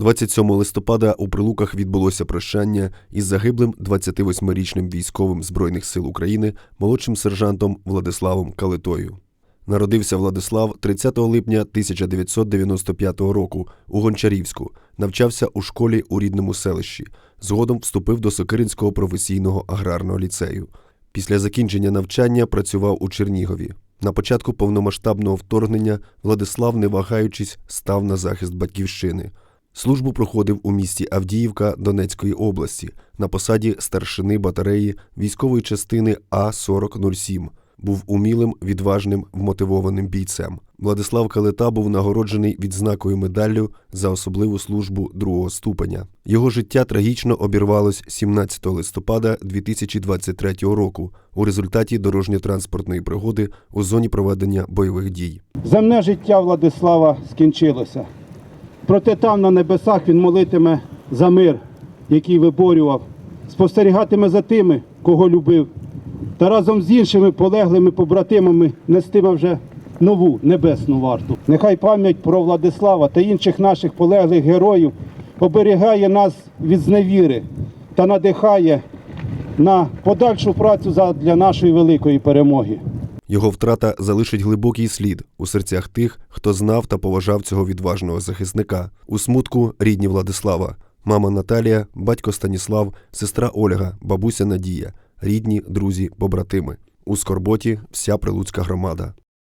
27 листопада у Прилуках відбулося прощання із загиблим 28-річним військовим Збройних сил України молодшим сержантом Владиславом Калитою. Народився Владислав 30 липня 1995 року у Гончарівську, навчався у школі у рідному селищі. Згодом вступив до Сокиринського професійного аграрного ліцею. Після закінчення навчання працював у Чернігові. На початку повномасштабного вторгнення Владислав, не вагаючись, став на захист батьківщини. Службу проходив у місті Авдіївка Донецької області на посаді старшини батареї військової частини А-4007. Був умілим, відважним, вмотивованим бійцем. Владислав Калита був нагороджений відзнакою медаллю за особливу службу другого ступеня. Його життя трагічно обірвалось 17 листопада 2023 року у результаті дорожньо-транспортної пригоди у зоні проведення бойових дій. Земне життя Владислава скінчилося. Проте там на небесах він молитиме за мир, який виборював, спостерігатиме за тими, кого любив, та разом з іншими полеглими побратимами нестиме вже нову небесну варту. Нехай пам'ять про Владислава та інших наших полеглих героїв оберігає нас від зневіри та надихає на подальшу працю для нашої великої перемоги. Його втрата залишить глибокий слід у серцях тих, хто знав та поважав цього відважного захисника. У смутку рідні Владислава, мама Наталія, батько Станіслав, сестра Ольга, бабуся Надія, рідні, друзі, побратими. У скорботі вся прилуцька громада.